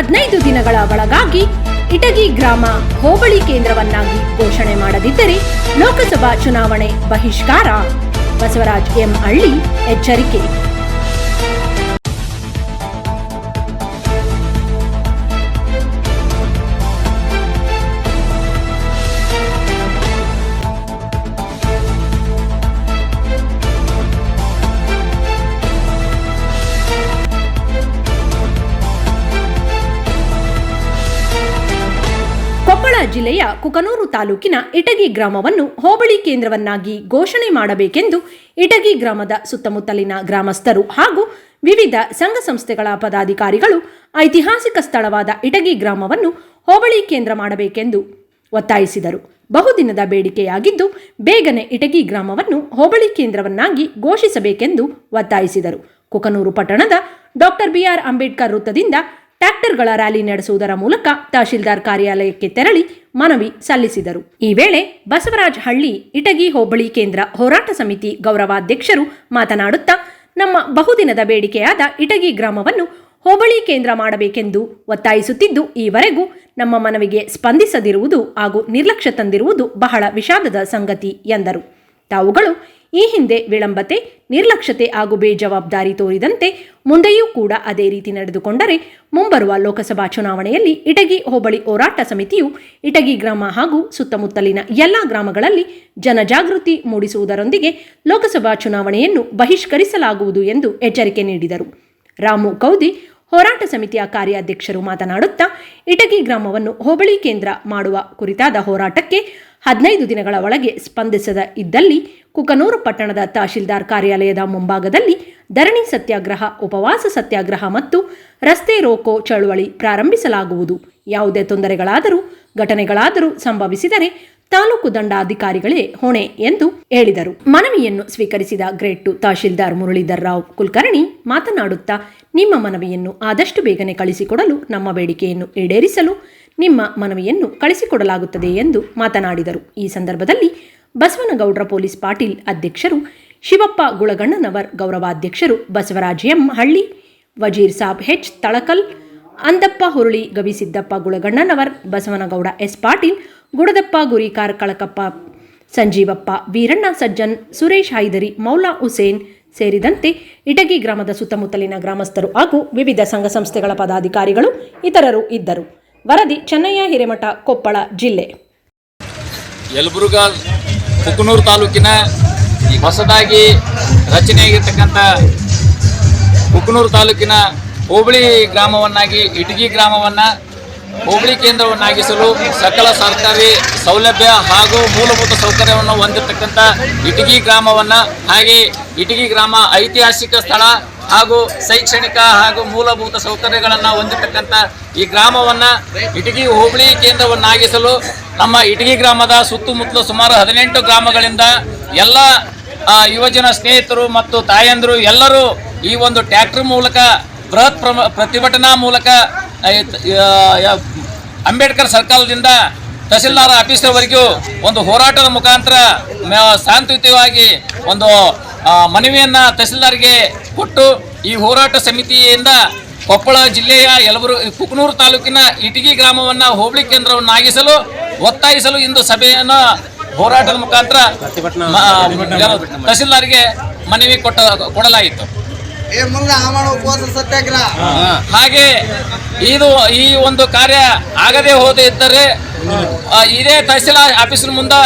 ಹದಿನೈದು ದಿನಗಳ ಒಳಗಾಗಿ ಇಟಗಿ ಗ್ರಾಮ ಹೋಬಳಿ ಕೇಂದ್ರವನ್ನಾಗಿ ಘೋಷಣೆ ಮಾಡದಿದ್ದರೆ ಲೋಕಸಭಾ ಚುನಾವಣೆ ಬಹಿಷ್ಕಾರ. ಬಸವರಾಜ್ ಎಂ ಹಳ್ಳಿ ಎಚ್ಚರಿಕೆ. ಜಿಲ್ಲೆಯ ಕುಕನೂರು ತಾಲೂಕಿನ ಇಟಗಿ ಗ್ರಾಮವನ್ನು ಹೋಬಳಿ ಕೇಂದ್ರವನ್ನಾಗಿ ಘೋಷಣೆ ಮಾಡಬೇಕೆಂದು ಇಟಗಿ ಗ್ರಾಮದ ಸುತ್ತಮುತ್ತಲಿನ ಗ್ರಾಮಸ್ಥರು ಹಾಗೂ ವಿವಿಧ ಸಂಘ ಸಂಸ್ಥೆಗಳ ಪದಾಧಿಕಾರಿಗಳು ಐತಿಹಾಸಿಕ ಸ್ಥಳವಾದ ಇಟಗಿ ಗ್ರಾಮವನ್ನು ಹೋಬಳಿ ಕೇಂದ್ರ ಮಾಡಬೇಕೆಂದು ಒತ್ತಾಯಿಸಿದರು. ಬಹುದಿನದ ಬೇಡಿಕೆಯಾಗಿದ್ದು ಬೇಗನೆ ಇಟಗಿ ಗ್ರಾಮವನ್ನು ಹೋಬಳಿ ಕೇಂದ್ರವನ್ನಾಗಿ ಘೋಷಿಸಬೇಕೆಂದು ಒತ್ತಾಯಿಸಿದರು. ಕುಕನೂರು ಪಟ್ಟಣದ ಡಾಕ್ಟರ್ ಬಿಆರ್ ಅಂಬೇಡ್ಕರ್ ವೃತ್ತದಿಂದ ಟ್ರ್ಯಾಕ್ಟರ್ಗಳ ರ್ಯಾಲಿ ನಡೆಸುವುದರ ಮೂಲಕ ತಹಶೀಲ್ದಾರ್ ಕಾರ್ಯಾಲಯಕ್ಕೆ ತೆರಳಿ ಮನವಿ ಸಲ್ಲಿಸಿದರು. ಈ ವೇಳೆ ಬಸವರಾಜ್ ಹಳ್ಳಿ, ಇಟಗಿ ಹೋಬಳಿ ಕೇಂದ್ರ ಹೋರಾಟ ಸಮಿತಿ ಗೌರವಾಧ್ಯಕ್ಷರು ಮಾತನಾಡುತ್ತಾ, ನಮ್ಮ ಬಹುದಿನದ ಬೇಡಿಕೆಯಾದ ಇಟಗಿ ಗ್ರಾಮವನ್ನು ಹೋಬಳಿ ಕೇಂದ್ರ ಮಾಡಬೇಕೆಂದು ಒತ್ತಾಯಿಸುತ್ತಿದ್ದು, ಈವರೆಗೂ ನಮ್ಮ ಮನವಿಗೆ ಸ್ಪಂದಿಸದಿರುವುದು ಹಾಗೂ ನಿರ್ಲಕ್ಷ್ಯ ತಂದಿರುವುದು ಬಹಳ ವಿಷಾದದ ಸಂಗತಿ ಎಂದರು. ತಾವುಗಳು ಈ ಹಿಂದೆ ವಿಳಂಬತೆ, ನಿರ್ಲಕ್ಷ್ಯತೆ ಹಾಗೂ ಬೇಜವಾಬ್ದಾರಿ ತೋರಿದಂತೆ ಮುಂದೆಯೂ ಕೂಡ ಅದೇ ರೀತಿ ನಡೆದುಕೊಂಡರೆ ಮುಂಬರುವ ಲೋಕಸಭಾ ಚುನಾವಣೆಯಲ್ಲಿ ಇಟಗಿ ಹೋಬಳಿ ಹೋರಾಟ ಸಮಿತಿಯು ಇಟಗಿ ಗ್ರಾಮ ಹಾಗೂ ಸುತ್ತಮುತ್ತಲಿನ ಎಲ್ಲ ಗ್ರಾಮಗಳಲ್ಲಿ ಜನಜಾಗೃತಿ ಮೂಡಿಸುವುದರೊಂದಿಗೆ ಲೋಕಸಭಾ ಚುನಾವಣೆಯನ್ನು ಬಹಿಷ್ಕರಿಸಲಾಗುವುದು ಎಂದು ಎಚ್ಚರಿಕೆ ನೀಡಿದರು. ರಾಮು ಕೌದಿ ಹೋರಾಟ ಸಮಿತಿಯ ಕಾರ್ಯಾಧ್ಯಕ್ಷರು ಮಾತನಾಡುತ್ತಾ, ಇಟಗಿ ಗ್ರಾಮವನ್ನು ಹೋಬಳಿ ಕೇಂದ್ರ ಮಾಡುವ ಕುರಿತಾದ ಹೋರಾಟಕ್ಕೆ ಹದಿನೈದು ದಿನಗಳ ಒಳಗೆ ಸ್ಪಂದಿಸದ ಇದ್ದಲ್ಲಿ, ಕುಕನೂರು ಪಟ್ಟಣದ ತಹಶೀಲ್ದಾರ್ ಕಾರ್ಯಾಲಯದ ಮುಂಭಾಗದಲ್ಲಿ ಧರಣಿ ಸತ್ಯಾಗ್ರಹ, ಉಪವಾಸ ಸತ್ಯಾಗ್ರಹ ಮತ್ತು ರಸ್ತೆ ರೋಕೋ ಚಳುವಳಿ ಪ್ರಾರಂಭಿಸಲಾಗುವುದು. ಯಾವುದೇ ತೊಂದರೆಗಳಾದರೂ, ಘಟನೆಗಳಾದರೂ ಸಂಭವಿಸಿದರೆ ತಾಲೂಕು ದಂಡಾಧಿಕಾರಿಗಳೇ ಹೊಣೆ ಎಂದು ಹೇಳಿದರು. ಮನವಿಯನ್ನು ಸ್ವೀಕರಿಸಿದ ಗ್ರೇಟ್ ಟು ತಹಶೀಲ್ದಾರ್ ಮುರಳೀಧರ್ ರಾವ್ ಕುಲಕರ್ಣಿ ಮಾತನಾಡುತ್ತಾ, ನಿಮ್ಮ ಮನವಿಯನ್ನು ಆದಷ್ಟು ಬೇಗನೆ ಕಳಿಸಿಕೊಡಲು ನಮ್ಮ ಬೇಡಿಕೆಯನ್ನು ಈಡೇರಿಸಲು ನಿಮ್ಮ ಮನವಿಯನ್ನು ಕಳಿಸಿಕೊಡಲಾಗುತ್ತದೆ ಎಂದು ಮಾತನಾಡಿದರು. ಈ ಸಂದರ್ಭದಲ್ಲಿ ಬಸವನಗೌಡ್ರ ಪೊಲೀಸ್ ಪಾಟೀಲ್ ಅಧ್ಯಕ್ಷರು, Shivappa ಗುಳಗಣ್ಣನವರ್ ಗೌರವಾಧ್ಯಕ್ಷರು Basavaraj M Halli, Wazir Sab H Talakal Andappa Huruli Gavisiddappa Gulagannanavar, Basavanagouda S Patil, Gudadappa Guri Kalakappa Sanjeevappa, Veeranna Sajjan, Suresh Hydari, Maula Hussain ಸೇರಿದಂತೆ ಇಟಗಿ ಗ್ರಾಮದ ಸುತ್ತಮುತ್ತಲಿನ ಗ್ರಾಮಸ್ಥರು ಹಾಗೂ ವಿವಿಧ ಸಂಘ ಸಂಸ್ಥೆಗಳ ಪದಾಧಿಕಾರಿಗಳು ಇತರರು ಇದ್ದರು. ವರದಿ ಚೆನ್ನಯ್ಯ, ಹಿರೇಮಠ, ಕೊಪ್ಪಳ ಜಿಲ್ಲೆ. ಯಲಬುರ್ಗ, ಕುಕನೂರು ತಾಲೂಕಿನ ಹೊಸದಾಗಿ ರಚನೆಯಾಗಿರ್ತಕ್ಕಂಥ ಕುಕನೂರು ತಾಲೂಕಿನ ಹೋಬಳಿ ಗ್ರಾಮವನ್ನಾಗಿ, ಇಟಗಿ ಗ್ರಾಮವನ್ನು ಹೋಬಳಿ ಕೇಂದ್ರವನ್ನಾಗಿಸಲು ಸಕಲ ಸರ್ಕಾರಿ ಸೌಲಭ್ಯ ಹಾಗೂ ಮೂಲಭೂತ ಸೌಕರ್ಯವನ್ನು ಹೊಂದಿರತಕ್ಕಂಥ ಇಟಗಿ ಗ್ರಾಮವನ್ನು ಹಾಗೆ ಇಟಗಿ ಗ್ರಾಮ ಐತಿಹಾಸಿಕ ಸ್ಥಳ ಹಾಗೂ ಶೈಕ್ಷಣಿಕ ಹಾಗೂ ಮೂಲಭೂತ ಸೌಕರ್ಯಗಳನ್ನು ಹೊಂದಿರತಕ್ಕಂಥ ಈ ಗ್ರಾಮವನ್ನು ಇಟಗಿ ಹೋಬಳಿ ಕೇಂದ್ರವನ್ನಾಗಿಸಲು ನಮ್ಮ ಇಟಗಿ ಗ್ರಾಮದ ಸುತ್ತಮುತ್ತಲು ಸುಮಾರು ಹದಿನೆಂಟು ಗ್ರಾಮಗಳಿಂದ ಎಲ್ಲ ಯುವಜನ ಸ್ನೇಹಿತರು ಮತ್ತು ತಾಯಂದರು ಎಲ್ಲರೂ ಈ ಒಂದು ಟ್ಯಾಕ್ಟ್ರ್ ಮೂಲಕ ಬೃಹತ್ ಪ್ರಮ ಪ್ರತಿಭಟನಾ ಮೂಲಕ ಅಂಬೇಡ್ಕರ್ ಸರ್ಕಾರದಿಂದ ತಹಸೀಲ್ದಾರ್ ಆಫೀಸ್ವರೆಗೂ ಒಂದು ಹೋರಾಟದ ಮುಖಾಂತರ ಶಾಂತಿಯುತವಾಗಿ ಒಂದು ಮನವಿಯನ್ನು ತಹಸೀಲ್ದಾರ್ಗೆ ಕೊಟ್ಟು ಈ ಹೋರಾಟ ಸಮಿತಿಯಿಂದ ಕೊಪ್ಪಳ ಜಿಲ್ಲೆಯ ಯಲಬುರು ಕುಕನೂರು ತಾಲೂಕಿನ ಇಟಗಿ ಗ್ರಾಮವನ್ನು ಹೋಬಳಿ ಕೇಂದ್ರವನ್ನಾಗಿಸಲು ಒತ್ತಾಯಿಸಲು ಇಂದು ಸಭೆಯನ್ನು ಹೋರಾಟದ ಮುಖಾಂತರ ತಹಸೀಲ್ದಾರ್ಗೆ ಮನವಿ ಕೊಟ್ಟ ಕೊಡಲಾಯಿತು. ಏ ಮುಂದೆ ಆಮಣ ಉಪವಾಸ ಸತ್ಯಾಗ್ರಹ. ಹಾಗೆ ಇದು ಈ ಒಂದು ಕಾರ್ಯ ಆಗದೆ ಹೋದೆ ಇದ್ದರೆ ಇದೇ ತಹಸೀಲ್ದಾರ್ ಆಫೀಸಿನ ಮುಂದೆ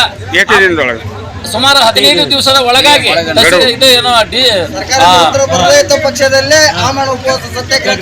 ಸುಮಾರು ಹದಿನೈದು ದಿವಸದ ಒಳಗಾಗಿ ಇದು ಏನೋ ಡಿ ಪಕ್ಷದಲ್ಲೇ ಆಮಣ ಉಪವಾಸ ಸತ್ಯಾಗ್ರಹ.